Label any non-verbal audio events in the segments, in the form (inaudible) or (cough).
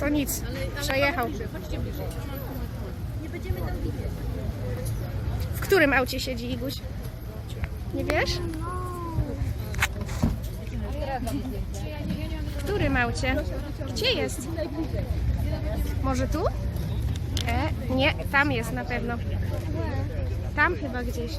To nic, przejechał. W którym aucie siedzi Iguś? Nie wiesz? W którym aucie? Gdzie jest? Może tu? E, nie, tam jest na pewno. Tam chyba gdzieś.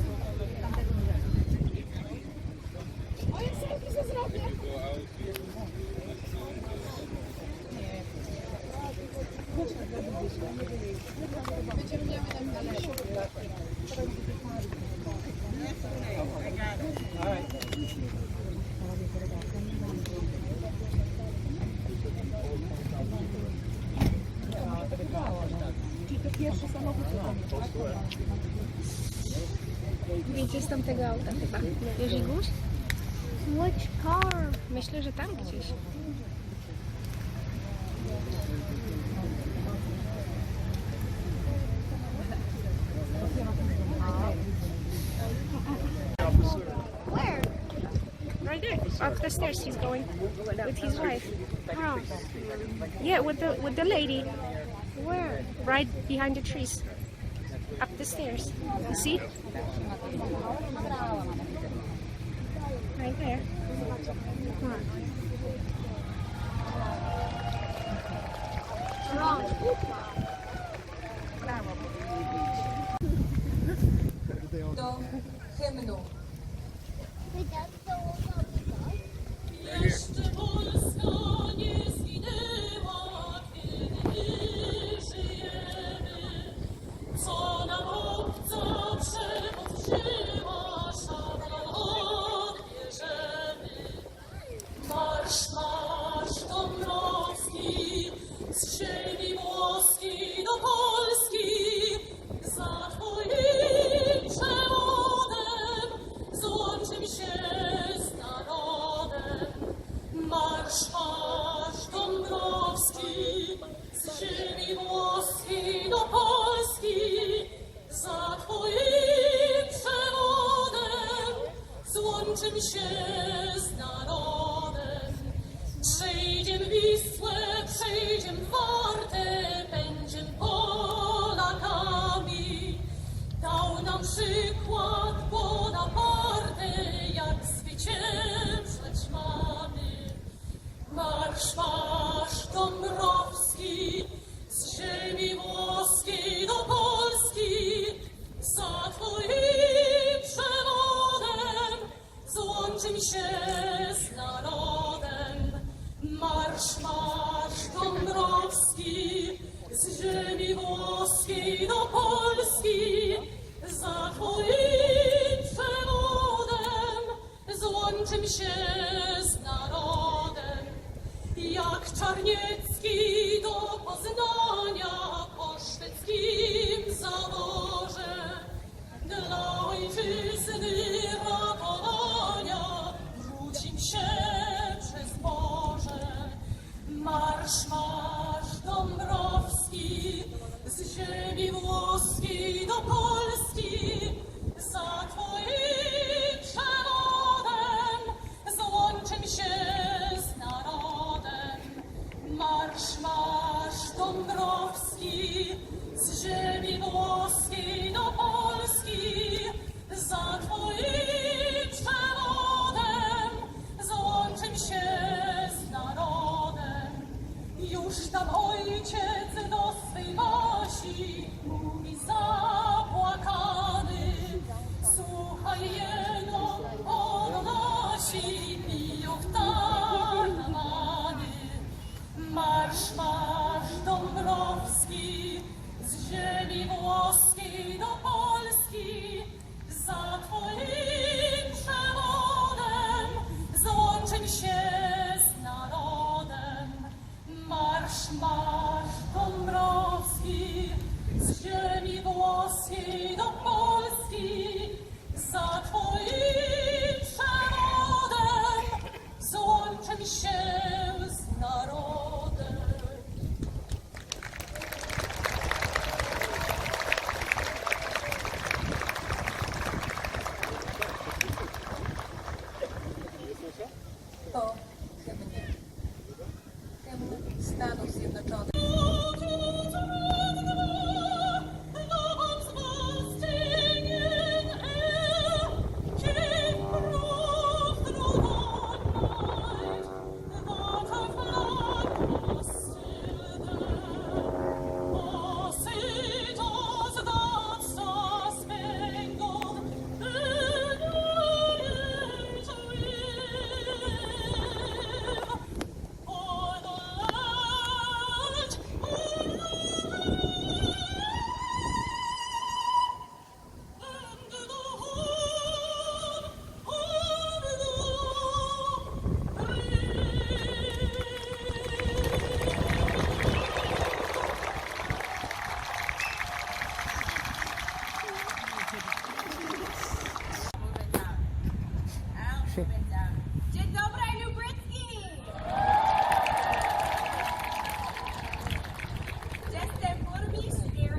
Wiecie z tamtego auta chyba. Wiesz Iguś? Which car? Myślę, że tam gdzieś. Where? Right there, up the stairs he's going with his wife. How? Yeah, with the with the lady Where? right behind the trees. Up the stairs. You see? Right there. Wrong. (laughs) do hymnu.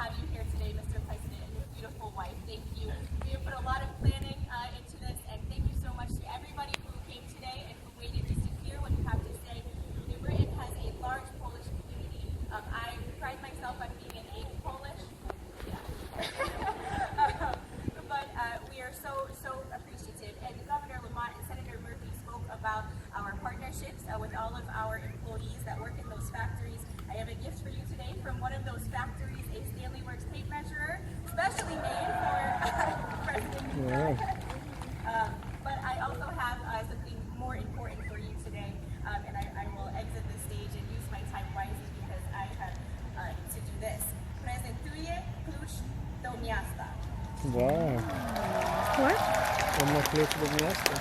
have you here today, Mr. President, and your beautiful wife. Thank you. We have put a lot of planning uh, into this, and thank you so much to everybody who came today and who waited just to hear what you have to say. New Britain has a large Polish community. Um, I pride myself on being an eighth Polish. Um, but uh, we are so, so appreciative. And Governor Lamont and Senator Murphy spoke about our partnerships uh, with all of our employees that work in those factories. I have a gift for you today from one of those factories, a Stanley Works tape measure, specially made for President Wow. um, but I also have uh, something more important for you today, um, and I, I will exit the stage and use my time wisely because I have uh, to do this. Prezentuję klucz do miasta. Wow. What? On ma klucz do miasta.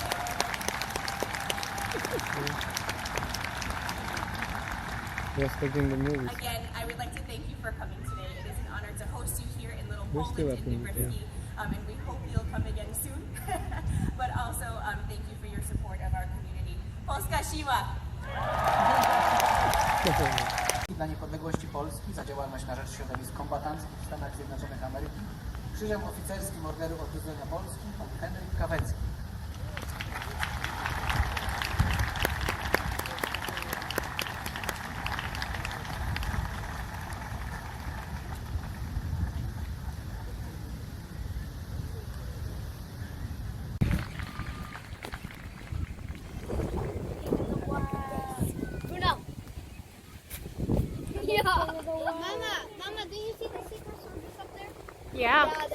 Just like in the movies. Again, I would like to thank you for coming today. It is an honor to host you here in Little We're Poland still in up in- Lubrisky, um, and we hope you'll come again soon. (laughs) but also, um, thank you for your support of our community. Polska siła! dla niepodległości Polski za działalność na rzecz środowisk kombatanckich w Stanach Zjednoczonych Ameryki Krzyżem Oficerskim Orderu Odrodzenia Polski pan Henryk Kawecki. Bruno. Yeah. Mama,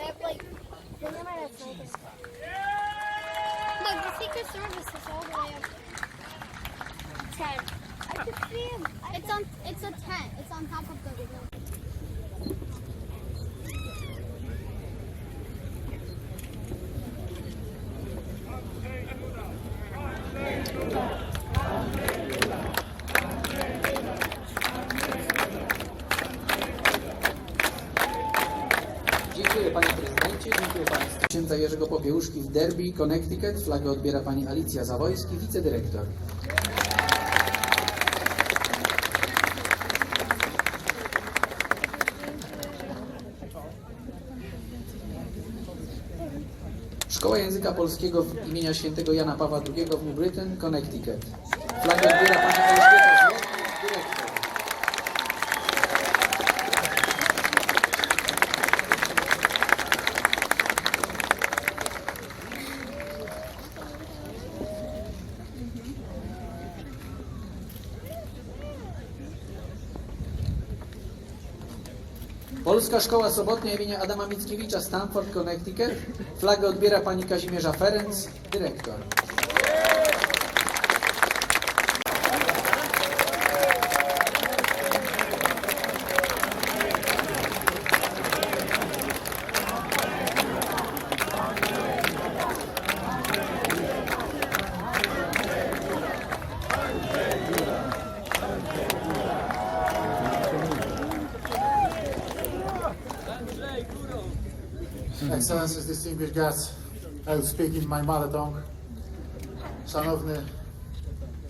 Look, the secret service is all the way up there. Ten. I can see him. It's on. It's a tent. It's on top of the. Dziękuję panie prezydencie, dziękuję państwu. Księdza Jerzego Popiełuszki w Derby, Connecticut. Flagę odbiera pani Alicja Zawojski, wicedyrektor. Szkoła Języka Polskiego imienia świętego Jana Pawła II w New Britain, Connecticut. Flagę odbiera pani Elżbieta Złotnik, dyrektor. Polska Szkoła Sobotnia imienia Adama Mickiewicza, Stamford, Connecticut. Flagę odbiera pani Kazimierza Ferenc, dyrektor. Distinguished guests, I will speak in my mother tongue. Szanowny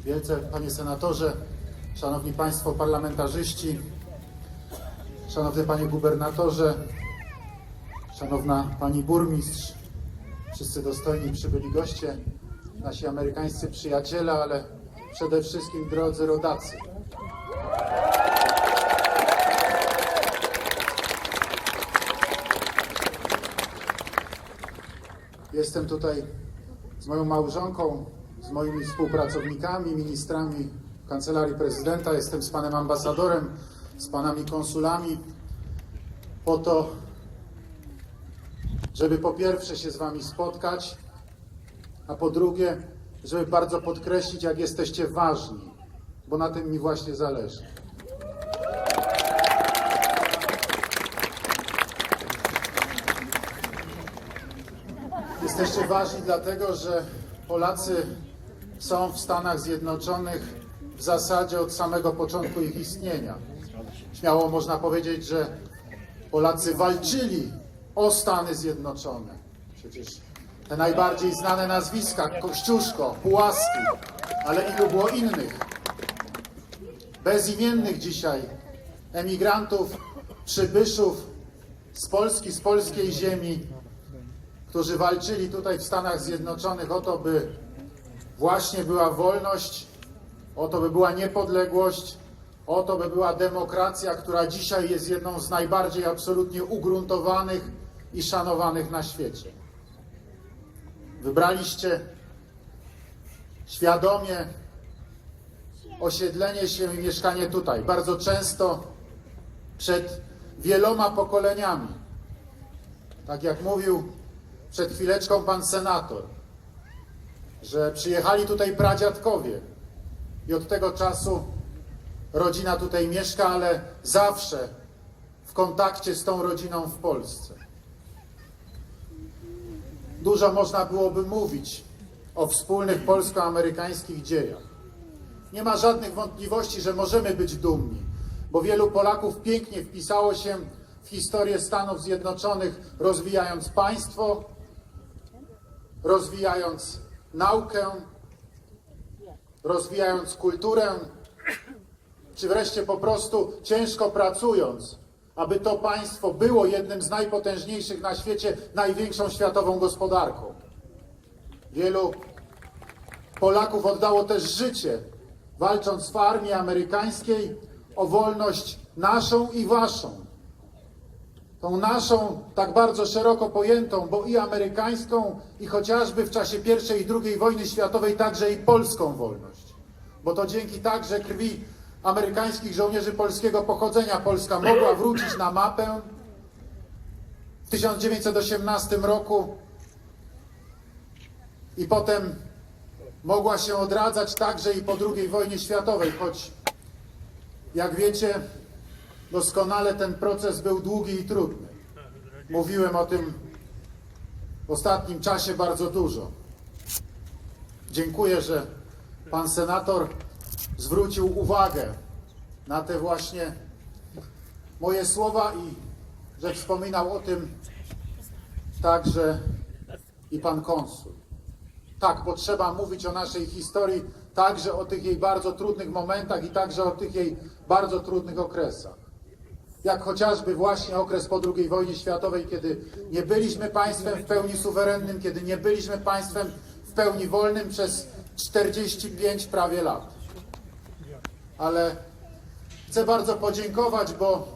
wielce panie senatorze, szanowni państwo parlamentarzyści, szanowny panie gubernatorze, szanowna pani burmistrz, wszyscy dostojni przybyli goście, nasi amerykańscy przyjaciele, ale przede wszystkim drodzy rodacy. Jestem tutaj z moją małżonką, z moimi współpracownikami, ministrami Kancelarii Prezydenta. Jestem z panem ambasadorem, z panami konsulami po to, żeby po pierwsze się z wami spotkać, a po drugie, żeby bardzo podkreślić, jak jesteście ważni, bo na tym mi właśnie zależy. Jesteście ważni dlatego, że Polacy są w Stanach Zjednoczonych w zasadzie od samego początku ich istnienia. Śmiało można powiedzieć, że Polacy walczyli o Stany Zjednoczone. Przecież te najbardziej znane nazwiska, Kościuszko, Pułaski, ale ilu było innych, bezimiennych dzisiaj emigrantów, przybyszów z Polski, z polskiej ziemi, którzy walczyli tutaj w Stanach Zjednoczonych o to, by właśnie była wolność, o to, by była niepodległość, o to, by była demokracja, która dzisiaj jest jedną z najbardziej absolutnie ugruntowanych i szanowanych na świecie. Wybraliście świadomie osiedlenie się i mieszkanie tutaj, bardzo często przed wieloma pokoleniami. Tak jak mówił przed chwileczką pan senator, że przyjechali tutaj pradziadkowie i od tego czasu rodzina tutaj mieszka, ale zawsze w kontakcie z tą rodziną w Polsce. Dużo można byłoby mówić o wspólnych polsko-amerykańskich dziejach. Nie ma żadnych wątpliwości, że możemy być dumni, bo wielu Polaków pięknie wpisało się w historię Stanów Zjednoczonych, rozwijając państwo, rozwijając naukę, rozwijając kulturę, czy wreszcie po prostu ciężko pracując, aby to państwo było jednym z najpotężniejszych na świecie, największą światową gospodarką. Wielu Polaków oddało też życie, walcząc w armii amerykańskiej o wolność naszą i waszą. Tą naszą, tak bardzo szeroko pojętą, bo i amerykańską, i chociażby w czasie I i II wojny światowej także i polską wolność. Bo to dzięki także krwi amerykańskich żołnierzy polskiego pochodzenia Polska mogła wrócić na mapę w 1918 roku i potem mogła się odradzać także i po II wojnie światowej, choć jak wiecie, doskonale ten proces był długi i trudny. Mówiłem o tym w ostatnim czasie bardzo dużo. Dziękuję, że pan senator zwrócił uwagę na te właśnie moje słowa i że wspominał o tym także i pan konsul. Tak, bo trzeba mówić o naszej historii, także o tych jej bardzo trudnych momentach i także o tych jej bardzo trudnych okresach. Jak chociażby właśnie okres po II wojnie światowej, kiedy nie byliśmy państwem w pełni suwerennym, kiedy nie byliśmy państwem w pełni wolnym przez 45 prawie lat. Ale chcę bardzo podziękować, bo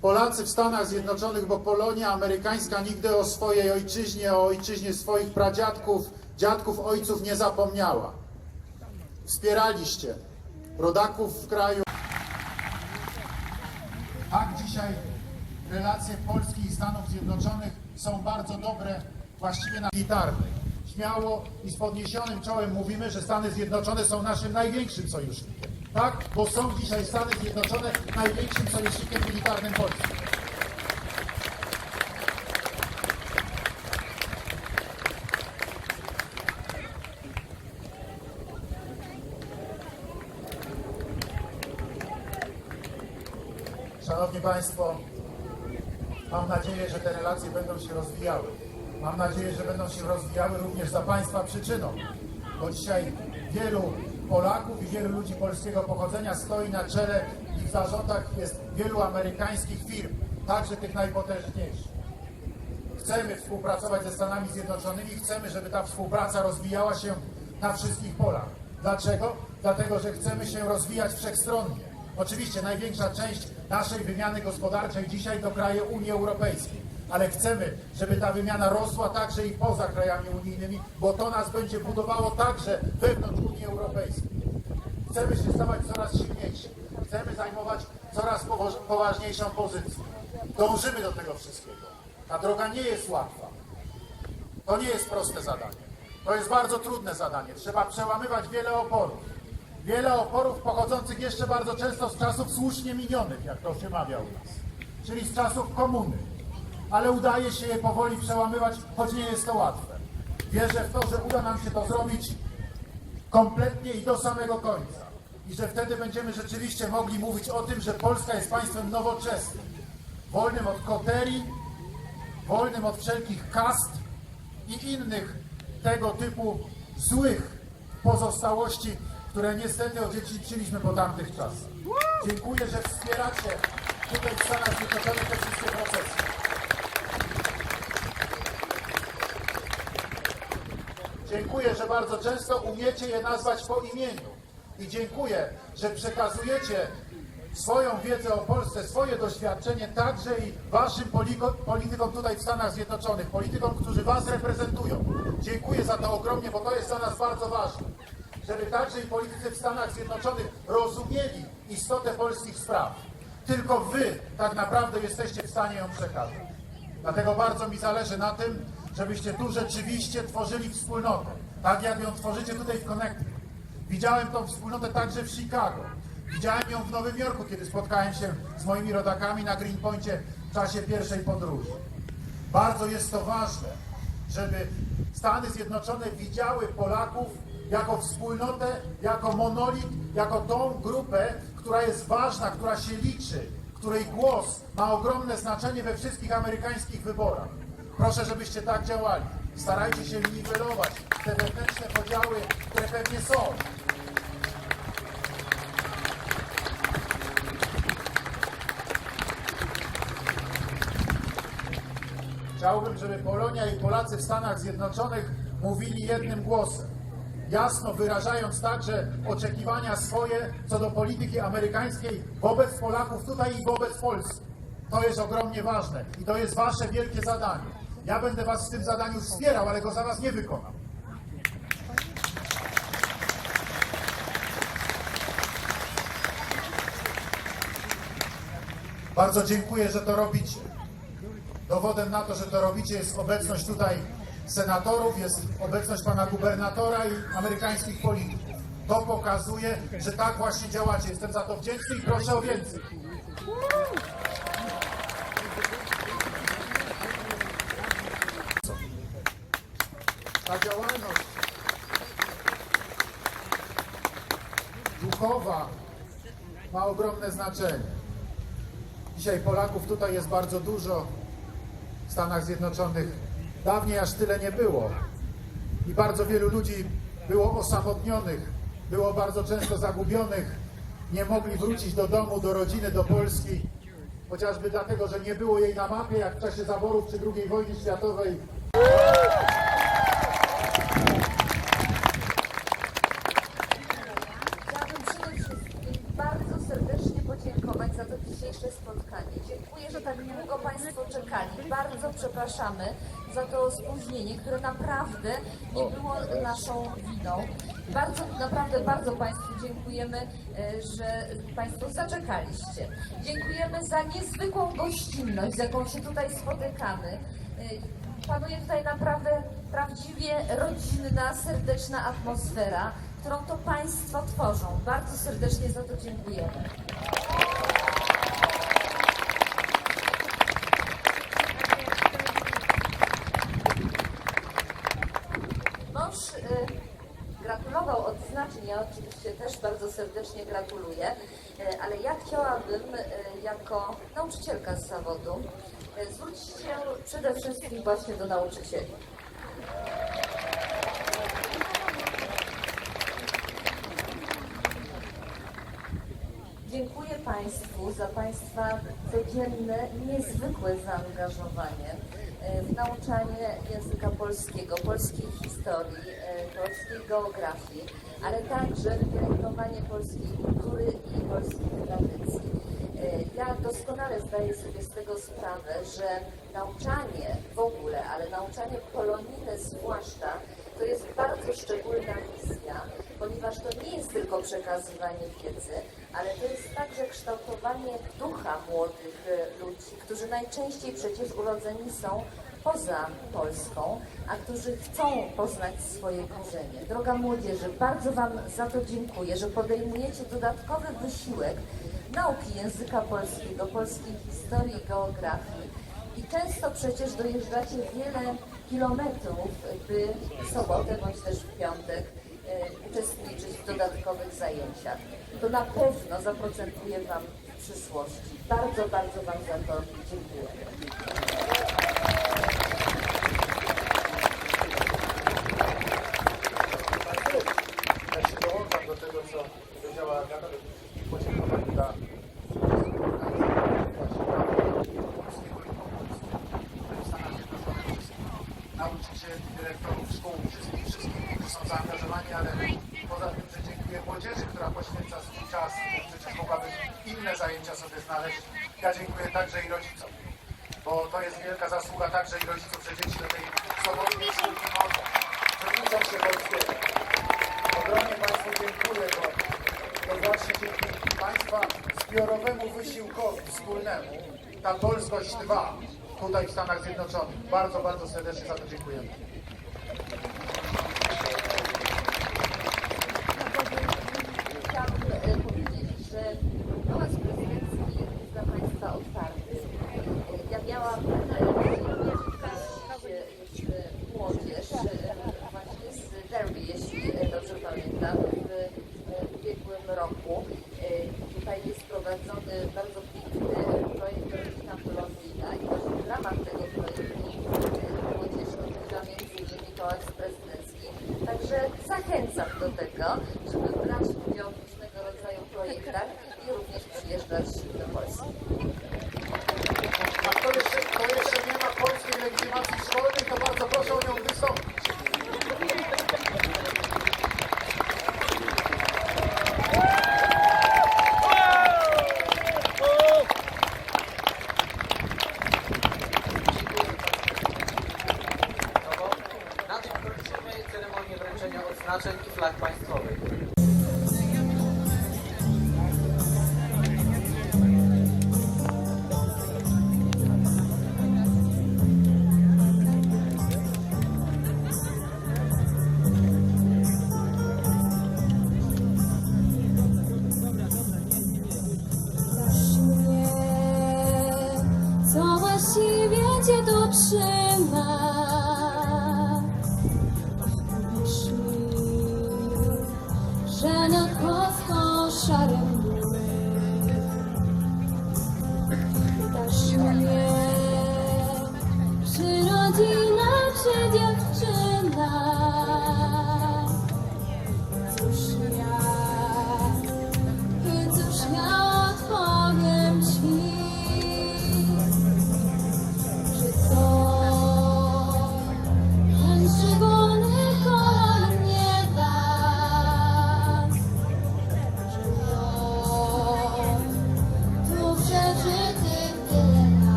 Polacy w Stanach Zjednoczonych, bo Polonia amerykańska nigdy o swojej ojczyźnie, o ojczyźnie swoich pradziadków, dziadków, ojców nie zapomniała. Wspieraliście rodaków w kraju. Tak dzisiaj relacje Polski i Stanów Zjednoczonych są bardzo dobre, właściwie na militarnej. Śmiało i z podniesionym czołem mówimy, że Stany Zjednoczone są naszym największym sojusznikiem. Tak? Bo są dzisiaj Stany Zjednoczone największym sojusznikiem militarnym Polski. Szanowni Państwo, mam nadzieję, że te relacje będą się rozwijały. Mam nadzieję, że będą się rozwijały również za Państwa przyczyną, bo dzisiaj wielu Polaków i wielu ludzi polskiego pochodzenia stoi na czele i w zarządach jest wielu amerykańskich firm, także tych najpotężniejszych. Chcemy współpracować ze Stanami Zjednoczonymi, chcemy, żeby ta współpraca rozwijała się na wszystkich polach. Dlaczego? Dlatego, że chcemy się rozwijać wszechstronnie. Oczywiście największa część naszej wymiany gospodarczej dzisiaj to kraje Unii Europejskiej. ale chcemy, żeby ta wymiana rosła także i poza krajami unijnymi, bo to nas będzie budowało także wewnątrz Unii Europejskiej. Chcemy się stawać coraz silniejsi. Chcemy zajmować coraz poważniejszą pozycję. Dążymy do tego wszystkiego. Ta droga nie jest łatwa. To nie jest proste zadanie. To jest bardzo trudne zadanie. Trzeba przełamywać wiele oporów. Wiele oporów pochodzących jeszcze bardzo często z czasów słusznie minionych, jak to się mawia u nas. Czyli z czasów komuny. Ale udaje się je powoli przełamywać, choć nie jest to łatwe. Wierzę w to, że uda nam się to zrobić kompletnie i do samego końca. I że wtedy będziemy rzeczywiście mogli mówić o tym, że Polska jest państwem nowoczesnym, wolnym od koterii, wolnym od wszelkich kast i innych tego typu złych pozostałości, które niestety odziedziczyliśmy po tamtych czasach. Dziękuję, że wspieracie tutaj w Stanach Zjednoczonych te wszystkie procesy. Dziękuję, że bardzo często umiecie je nazwać po imieniu. I dziękuję, że przekazujecie swoją wiedzę o Polsce, swoje doświadczenie także i waszym politykom tutaj w Stanach Zjednoczonych, politykom, którzy was reprezentują. Dziękuję za to ogromnie, bo to jest dla nas bardzo ważne. Żeby także i politycy w Stanach Zjednoczonych rozumieli istotę polskich spraw. Tylko wy tak naprawdę jesteście w stanie ją przekazać. Dlatego bardzo mi zależy na tym, żebyście tu rzeczywiście tworzyli wspólnotę, tak jak ją tworzycie tutaj w Connecticut. Widziałem tą wspólnotę także w Chicago. Widziałem ją w Nowym Jorku, kiedy spotkałem się z moimi rodakami na Greenpointie w czasie pierwszej podróży. Bardzo jest to ważne, żeby Stany Zjednoczone widziały Polaków jako wspólnotę, jako monolit, jako tą grupę, która jest ważna, która się liczy, której głos ma ogromne znaczenie we wszystkich amerykańskich wyborach. Proszę, żebyście tak działali. Starajcie się niwelować te wewnętrzne podziały, które pewnie są. Chciałbym, żeby Polonia i Polacy w Stanach Zjednoczonych mówili jednym głosem. Jasno wyrażając także oczekiwania swoje co do polityki amerykańskiej wobec Polaków tutaj i wobec Polski. To jest ogromnie ważne i to jest wasze wielkie zadanie. Ja będę was w tym zadaniu wspierał, ale go za was nie wykonam. Bardzo dziękuję, że to robicie. Dowodem na to, że to robicie jest obecność tutaj senatorów, jest obecność pana gubernatora i amerykańskich polityków. To pokazuje, że tak właśnie działacie. Jestem za to wdzięczny i proszę o więcej. Ta działalność duchowa ma ogromne znaczenie. Dzisiaj Polaków tutaj jest bardzo dużo. W Stanach Zjednoczonych dawniej aż tyle nie było. I bardzo wielu ludzi było osamotnionych, było bardzo często zagubionych, nie mogli wrócić do domu, do rodziny, do Polski, chociażby dlatego, że nie było jej na mapie, jak w czasie zaborów czy II wojny światowej. Chciałabym bardzo serdecznie podziękować za to dzisiejsze spotkanie. Dziękuję, że tak długo Państwo czekali. Bardzo przepraszamy za to spóźnienie, które naprawdę nie było naszą winą. Bardzo, naprawdę bardzo Państwu dziękujemy, e, że Państwo zaczekaliście. Dziękujemy za niezwykłą gościnność, z jaką się tutaj spotykamy. E, Panuje tutaj naprawdę prawdziwie rodzinna, serdeczna atmosfera, którą to Państwo tworzą. Bardzo serdecznie za to dziękujemy. Mąż y, gratulował odznaczeń, ja oczywiście też bardzo serdecznie gratuluję, y, ale ja chciałabym y, jako nauczycielka z zawodu y, zwrócić się przede wszystkim właśnie do nauczycieli. Dziękuję Państwu za Państwa codzienne, niezwykłe zaangażowanie e, w nauczanie języka polskiego, polskiej historii, e, polskiej geografii, ale także pielęgnowanie polskiej kultury i polskich tradycji. E, Ja doskonale zdaję sobie z tego sprawę, że nauczanie w ogóle, ale nauczanie polonijne zwłaszcza, to jest bardzo szczególna misja, ponieważ to nie jest tylko przekazywanie wiedzy, ale to jest także kształtowanie ducha młodych ludzi, którzy najczęściej przecież urodzeni są poza Polską, a którzy chcą poznać swoje korzenie. Droga młodzieży, bardzo Wam za to dziękuję, że podejmujecie dodatkowy wysiłek nauki języka polskiego, polskiej historii, geografii i często przecież dojeżdżacie wiele kilometrów, by w sobotę bądź też w piątek e, uczestniczyć w dodatkowych zajęciach. To na pewno zaprocentuje Wam w przyszłości. Bardzo, bardzo Wam za to dziękuję. Ja się dołączam do tego, co powiedziała Agata, podziękować dla nauczycieli, dyrektorów szkół, wszystkich, wszystkich, którzy są zaangażowani, ale poza tym, że dziękuję młodzieży, która poświęca swój czas, przecież mogłaby inne zajęcia sobie znaleźć. Ja dziękuję także i rodzicom, bo to jest wielka zasługa także i rodziców, że dzieci do tej swobodnej szkółki chodzą, że uczą się polskiego. Ogromnie Państwu dziękuję, bo to właśnie dzięki Państwa zbiorowemu wysiłkowi wspólnemu ta polskość trwa tutaj w Stanach Zjednoczonych. Bardzo, bardzo serdecznie za to dziękujemy. Chciałam e, powiedzieć, że Pałac Prezydencki jest dla Państwa otwarty. E, Ja miałam e, przyjemność gościć jeszcze młodzież e, właśnie z Derby, jeśli e, dobrze pamiętam, w e, ubiegłym roku. E, Tutaj jest prowadzony bardzo piękny projekt Rodzina Polonijna i właśnie w ramach tego projektu e, młodzież odwiedza między innymi Pałac Prezydencki. Także zachęcam do tego, żeby brać udział w różnego rodzaju projektach i również przyjeżdżać do Polski. A kto jeszcze, kto jeszcze nie ma polskiej legitymacji szkolnej, to bardzo proszę o nią wystąpić. Na tym kończymy wręczenia odznaczeń i flag państwowych.